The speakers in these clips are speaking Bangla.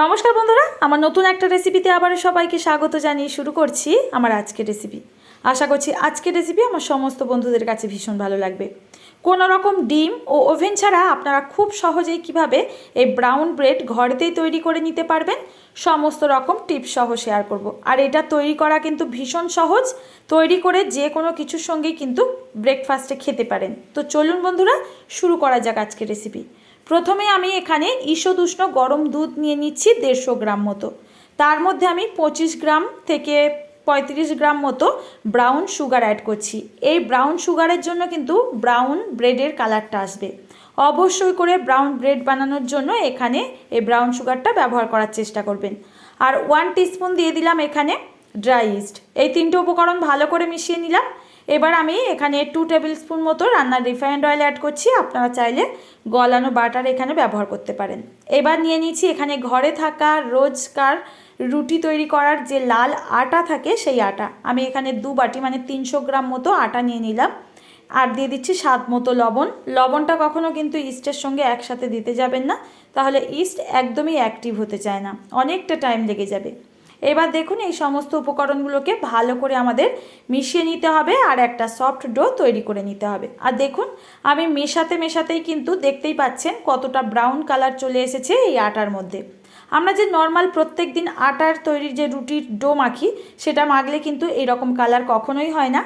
নমস্কার বন্ধুরা, আমার নতুন একটা রেসিপিতে আবার সবাইকে স্বাগত জানিয়ে শুরু করছি আমার আজকের রেসিপি আশা করছি আজকের রেসিপি আমার সমস্ত বন্ধুদের কাছে ভীষণ ভালো লাগবে। কোনো রকম ডিম ও ওভেন ছাড়া আপনারা খুব সহজেই কীভাবে এই ব্রাউন ব্রেড ঘরেতেই তৈরি করে নিতে পারবেন, সমস্ত রকম টিপস সহ শেয়ার করব। আর এটা তৈরি করা কিন্তু ভীষণ সহজ, তৈরি করে যে কোনো কিছুর সঙ্গেই কিন্তু ব্রেকফাস্টে খেতে পারেন। তো চলুন বন্ধুরা, শুরু করা যাক আজকের রেসিপি প্রথমে আমি এখানে ঈষদুষ্ণ গরম দুধ নিয়ে নিচ্ছি দেড়শো গ্রাম মতো। তার মধ্যে আমি পঁচিশ গ্রাম থেকে পঁয়ত্রিশ গ্রাম মতো ব্রাউন সুগার অ্যাড করছি। এই ব্রাউন সুগারের জন্য কিন্তু ব্রাউন ব্রেডের কালারটা আসবে। অবশ্যই করে ব্রাউন ব্রেড বানানোর জন্য এখানে এই ব্রাউন সুগারটা ব্যবহার করার চেষ্টা করবেন। আর ওয়ান টিস্পুন দিয়ে দিলাম এখানে ড্রাই ইস্ট। এই তিনটে উপকরণ ভালো করে মিশিয়ে নিলাম। এবার আমি এখানে টু টেবিল স্পুন মতো রান্নার রিফাইন্ড অয়েল অ্যাড করছি। আপনারা চাইলে গলানো বাটার এখানে ব্যবহার করতে পারেন। এবার নিয়ে নিচ্ছি এখানে ঘরে থাকা রোজকার রুটি তৈরি করার যে লাল আটা থাকে সেই আটা। আমি এখানে দু বাটি মানে তিনশো গ্রাম মতো আটা নিয়ে নিলাম। আর দিয়ে দিচ্ছি স্বাদ মতো লবণ। লবণটা কখনো কিন্তু ইস্টের সঙ্গে একসাথে দিতে যাবেন না। তাহলে ইস্ট একদমই অ্যাক্টিভ হতে চায় না। অনেকটা টাইম লেগে যাবে। এবার দেখুন এই সমস্ত উপকরণগুলোকে ভালো করে আমাদের মিশিয়ে নিতে হবে আর একটা সফট ডো তৈরি করে নিতে হবে। আর দেখুন, আমি মেশাতে মেশাতেই কিন্তু দেখতেই পাচ্ছেন কতটা ব্রাউন কালার চলে এসেছে এই আটার মধ্যে। আমরা যে নর্মাল প্রত্যেক দিন আটার তৈরির যে রুটির ডো মাখি, সেটা মাখলে কিন্তু এরকম কালার কখনোই হয় না।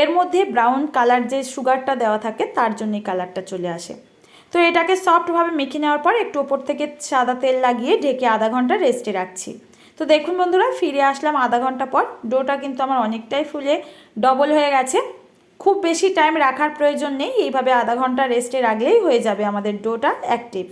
এর মধ্যে ব্রাউন কালার যে সুগারটা দেওয়া থাকে, তার জন্যই কালারটা চলে আসে। তো এটাকে সফটভাবে মেখে নেওয়ার পর একটু ওপর থেকে সাদা তেল লাগিয়ে ঢেকে আধা ঘণ্টা রেস্টে রাখছি। তো দেখুন বন্ধুরা, ফিরে আসলাম আধা ঘণ্টা পর। ডোটা কিন্তু আমার অনেকটাই ফুলে ডবল হয়ে গেছে। খুব বেশি টাইম রাখার প্রয়োজন নেই, এইভাবে আধা ঘণ্টা রেস্টে রাখলেই হয়ে যাবে আমাদের ডোটা অ্যাক্টিভ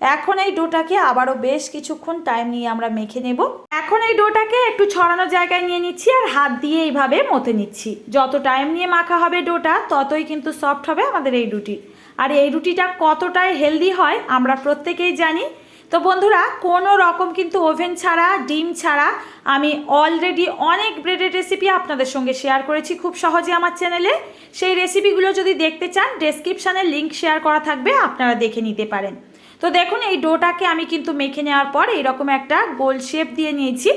এখন এই ডোটাকে আবারও বেশ কিছুক্ষণ টাইম নিয়ে আমরা মেখে নেব। এখন এই ডোটাকে একটু ছড়ানো জায়গায় নিয়ে নিচ্ছি আর হাত দিয়ে এইভাবে মতে নিচ্ছি। যত টাইম নিয়ে মাখা হবে ডোটা, ততই কিন্তু সফট হবে আমাদের এই রুটি। আর এই রুটিটা কতটাই হেলদি হয়, আমরা প্রত্যেকেই জানি। তো বন্ধুরা, কোনো রকম কিন্তু ওভেন ছাড়া, ডিম ছাড়া আমি অলরেডি অনেক ব্রেডের রেসিপি আপনাদের সঙ্গে শেয়ার করেছি খুব সহজে আমার চ্যানেলে সেই রেসিপিগুলো যদি দেখতে চান ডেসক্রিপশানে লিঙ্ক শেয়ার করা থাকবে, আপনারা দেখে নিতে পারেন। তো দেখুন, এই ডোটাকে আমি কিন্তু মেখে নেওয়ার পর এইরকম একটা গোল শেপ দিয়ে নিয়েছি।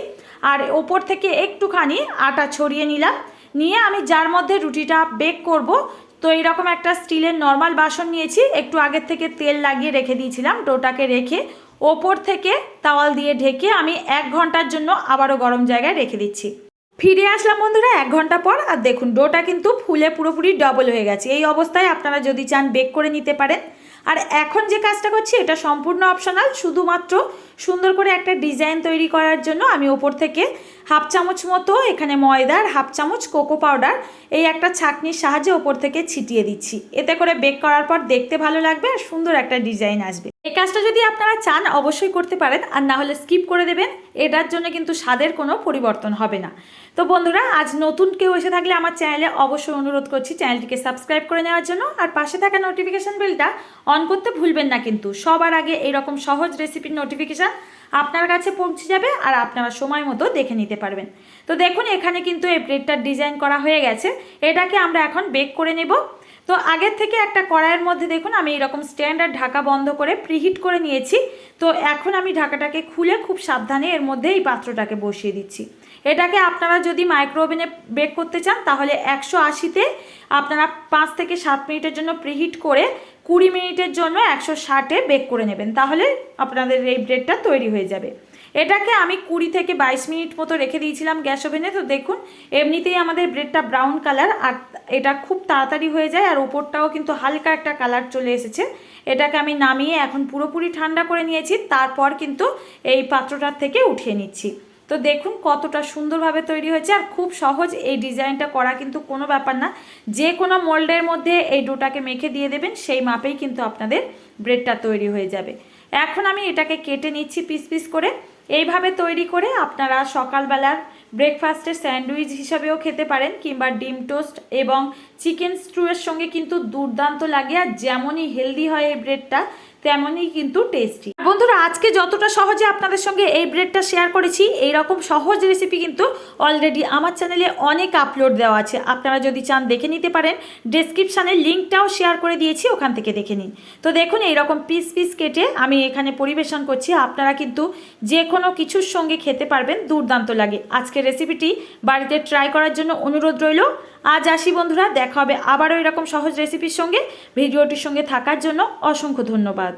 আর ওপর থেকে একটুখানি আটা ছড়িয়ে নিলাম। নিয়ে আমি যার মধ্যে রুটিটা বেক করব, তো এইরকম একটা স্টিলের নর্মাল বাসন নিয়েছি। একটু আগের থেকে তেল লাগিয়ে রেখে দিয়েছিলাম, ডোটাকে রেখে ওপর থেকে তাওয়াল দিয়ে ঢেকে আমি এক ঘণ্টার জন্য আবারও গরম জায়গায় রেখে দিচ্ছি। ফিরে আসলাম বন্ধুরা এক ঘণ্টা পর, আর দেখুন ডোটা কিন্তু ফুলে পুরোপুরি ডবল হয়ে গেছে। এই অবস্থায় আপনারা যদি চান বেক করে নিতে পারেন। আর এখন যে কাজটা করছি, এটা সম্পূর্ণ অপশনাল শুধুমাত্র সুন্দর করে একটা ডিজাইন তৈরি করার জন্য আমি ওপর থেকে হাফ চামচ মতো এখানে ময়দার হাফ চামচ কোকো পাউডার। এই একটা ছাকনির সাহায্যে ওপর থেকে ছিটিয়ে দিচ্ছি। এতে করে বেক করার পর দেখতে ভালো লাগবে আর সুন্দর একটা ডিজাইন আসবে। এই কাজটা যদি আপনারা চান, অবশ্যই করতে পারেন। আর না হলে স্কিপ করে দেবেন। এটার জন্য কিন্তু স্বাদের কোনো পরিবর্তন হবে না। তো বন্ধুরা, আজ নতুন কেউ এসে থাকলে আমার চ্যানেলে অবশ্যই অনুরোধ করছি চ্যানেলটিকে সাবস্ক্রাইব করে নেওয়ার জন্য। আর পাশে থাকা নোটিফিকেশান বেলটা অন করতে ভুলবেন না কিন্তু। সবার আগে এরকম সহজ রেসিপির নোটিফিকেশান আপনার কাছে পৌঁছে যাবে আর আপনারা সময় মতো দেখে নিতে পারবেন। তো দেখুন, এখানে কিন্তু এই ব্রেডটার ডিজাইন করা হয়ে গেছে। এটাকে আমরা এখন বেক করে নেব। তো আগের থেকে একটা কড়াইয়ের মধ্যে দেখুন, আমি এরকম স্ট্যান্ডার্ড ঢাকা বন্ধ করে প্রিহিট করে নিয়েছি। তো এখন আমি ঢাকাটাকে খুলে খুব সাবধানে এর মধ্যে এই পাত্রটাকে বসিয়ে দিচ্ছি। এটাকে আপনারা যদি মাইক্রো ওভেনে বেক করতে চান, তাহলে একশো আশিতে আপনারা পাঁচ থেকে সাত মিনিটের জন্য প্রিহিট করে কুড়ি মিনিটের জন্য একশো ষাটে বেক করে নেবেন। তাহলে আপনাদের এই ব্রেডটা তৈরি হয়ে যাবে। এটাকে আমি কুড়ি থেকে বাইশ মিনিট মতো রেখে দিয়েছিলাম গ্যাস ওভেনে। তো দেখুন, এমনিতেই আমাদের ব্রেডটা ব্রাউন কালার, আর এটা খুব তাড়াতাড়ি হয়ে যায়, আর ওপরটাও কিন্তু হালকা একটা কালার চলে এসেছে। এটাকে আমি নামিয়ে এখন পুরোপুরি ঠান্ডা করে নিয়েছি, তারপর কিন্তু এই পাত্রটার থেকে উঠিয়ে নিচ্ছি। তো দেখুন কতটা সুন্দরভাবে তৈরি হয়েছে, আর খুব সহজ এই ডিজাইনটা করা কিন্তু কোনো ব্যাপার না। যে কোনো মোল্ডের মধ্যে এই ডোটাকে মেখে দিয়ে দেবেন, সেই মাপেই কিন্তু আপনাদের ব্রেডটা তৈরি হয়ে যাবে। এখন আমি এটাকে কেটে নিচ্ছি পিস পিস করে। এইভাবে তৈরি করে আপনারা সকালবেলার ব্রেকফাস্টের স্যান্ডউইচ হিসাবেও খেতে পারেন কিংবা ডিম টোস্ট এবং চিকেন স্ট্রুয়ের সঙ্গে কিন্তু দুর্দান্ত লাগে। আর যেমনই হেলদি হয় এই ব্রেডটা তেমনই কিন্তু টেস্টি বন্ধুরা, আজকে যতটা সহজে আপনাদের সঙ্গে এই ব্রেডটা শেয়ার করেছি এই রকম সহজ রেসিপি কিন্তু অলরেডি আমার চ্যানেলে অনেক আপলোড দেওয়া আছে। আপনারা যদি চান দেখে নিতে পারেন ডেসক্রিপশানে লিঙ্কটাও শেয়ার করে দিয়েছি, ওখান থেকে দেখে নিন। তো দেখুন, এইরকম পিস পিস কেটে আমি এখানে পরিবেশন করছি। আপনারা কিন্তু যে কোনো কিছুর সঙ্গে খেতে পারবেন, দুর্দান্ত লাগে। আজকের রেসিপিটি বাড়িতে ট্রাই করার জন্য অনুরোধ রইল। আজ আসি বন্ধুরা, দেখা হবে আবারও এরকম সহজ রেসিপির সঙ্গে। ভিডিওটির সঙ্গে থাকার জন্য অসংখ্য ধন্যবাদ।